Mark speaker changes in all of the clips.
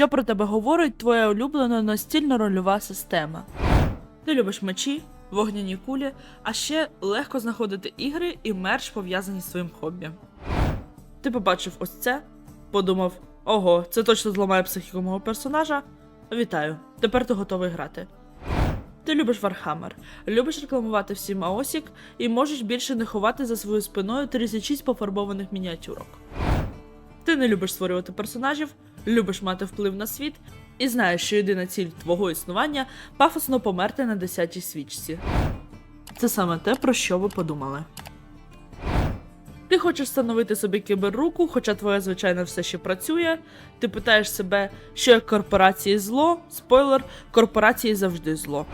Speaker 1: Що про тебе говорить твоя улюблена настільна рольова система? Ти любиш мечі, вогняні кулі, а ще легко знаходити ігри і мерч пов'язані з своїм хобі. Ти побачив ось це, подумав: ого, це точно зламає психіку мого персонажа. Вітаю, тепер ти готовий грати. Ти любиш Вархаммер, любиш рекламувати всім Аосік і можеш більше не ховати за своєю спиною 36 пофарбованих мініатюрок. Ти не любиш створювати персонажів, любиш мати вплив на світ і знаєш, що єдина ціль твого існування пафосно померти на 10-й свічці. Це саме те, про що ви подумали. Ти хочеш встановити собі кіберруку, хоча твоя звичайна все ще працює. Ти питаєш себе, що як корпорації зло, спойлер, корпорації завжди зло.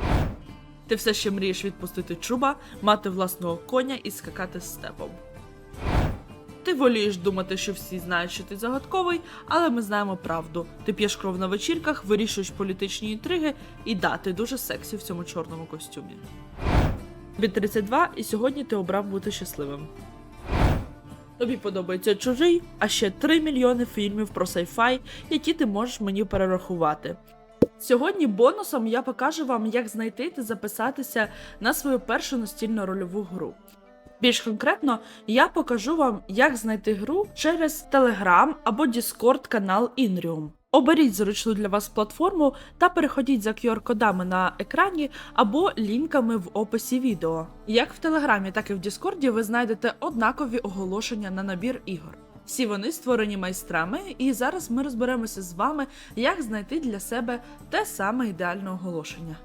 Speaker 1: Ти все ще мрієш відпустити чуба, мати власного коня і скакати степом. Ти волієш думати, що всі знають, що ти загадковий, але ми знаємо правду. Ти п'єш кров на вечірках, вирішуєш політичні інтриги, і да, ти дуже сексі в цьому чорному костюмі. Тобі 32, і сьогодні ти обрав бути щасливим. Тобі подобається чужий, а ще 3 мільйони фільмів про сайфай, які ти можеш мені перерахувати. Сьогодні бонусом я покажу вам, як знайти та записатися на свою першу настільну рольову гру. Більш конкретно, я покажу вам, як знайти гру через Telegram або Discord канал Inrium. Оберіть зручну для вас платформу та переходіть за QR-кодами на екрані або лінками в описі відео. Як в Телеграмі, так і в Діскорді ви знайдете однакові оголошення на набір ігор. Всі вони створені майстрами, і зараз ми розберемося з вами, як знайти для себе те саме ідеальне оголошення.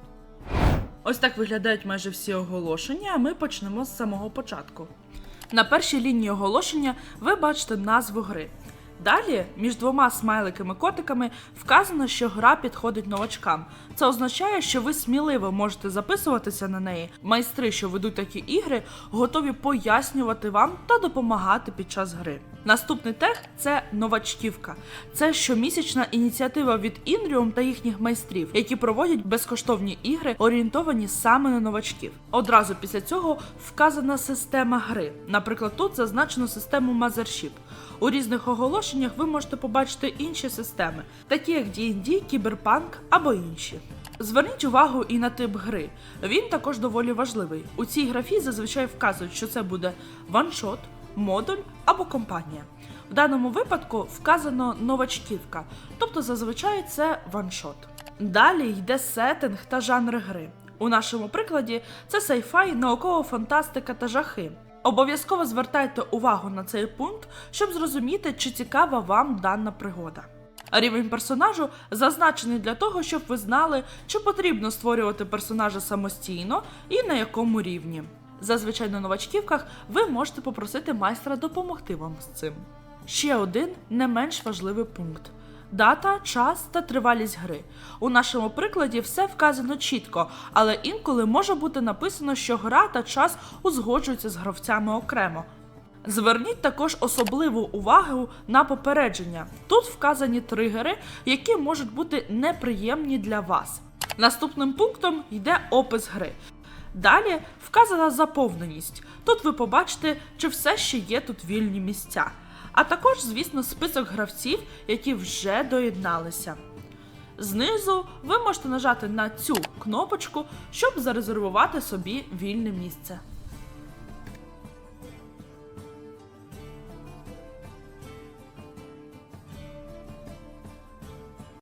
Speaker 1: Ось так виглядають майже всі оголошення, а ми почнемо з самого початку. На першій лінії оголошення ви бачите назву гри. Далі, між двома смайликами-котиками вказано, що гра підходить новачкам. Це означає, що ви сміливо можете записуватися на неї. Майстри, що ведуть такі ігри, готові пояснювати вам та допомагати під час гри. Наступний тег це новачківка. Це щомісячна ініціатива від Інріум та їхніх майстрів, які проводять безкоштовні ігри, орієнтовані саме на новачків. Одразу після цього вказана система гри. Наприклад, тут зазначено систему Mothership. У різних оголошеннях ви можете побачити інші системи, такі як D&D, Кіберпанк або інші. Зверніть увагу і на тип гри. Він також доволі важливий. У цій графі зазвичай вказують, що це буде ваншот, модуль або компанія. В даному випадку вказано новачківка, тобто зазвичай це ваншот. Далі йде сеттинг та жанр гри. У нашому прикладі це сайфай, наукова фантастика та жахи. Обов'язково звертайте увагу на цей пункт, щоб зрозуміти, чи цікава вам дана пригода. Рівень персонажу зазначений для того, щоб ви знали, чи потрібно створювати персонажа самостійно і на якому рівні. Зазвичай на новачківках ви можете попросити майстра допомогти вам з цим. Ще один не менш важливий пункт. Дата, час та тривалість гри. У нашому прикладі все вказано чітко, але інколи може бути написано, що гра та час узгоджуються з гравцями окремо. Зверніть також особливу увагу на попередження. Тут вказані тригери, які можуть бути неприємні для вас. Наступним пунктом йде опис гри. Далі вказана заповненість. Тут ви побачите, чи все ще є тут вільні місця. А також, звісно, список гравців, які вже доєдналися. Знизу ви можете нажати на цю кнопочку, щоб зарезервувати собі вільне місце.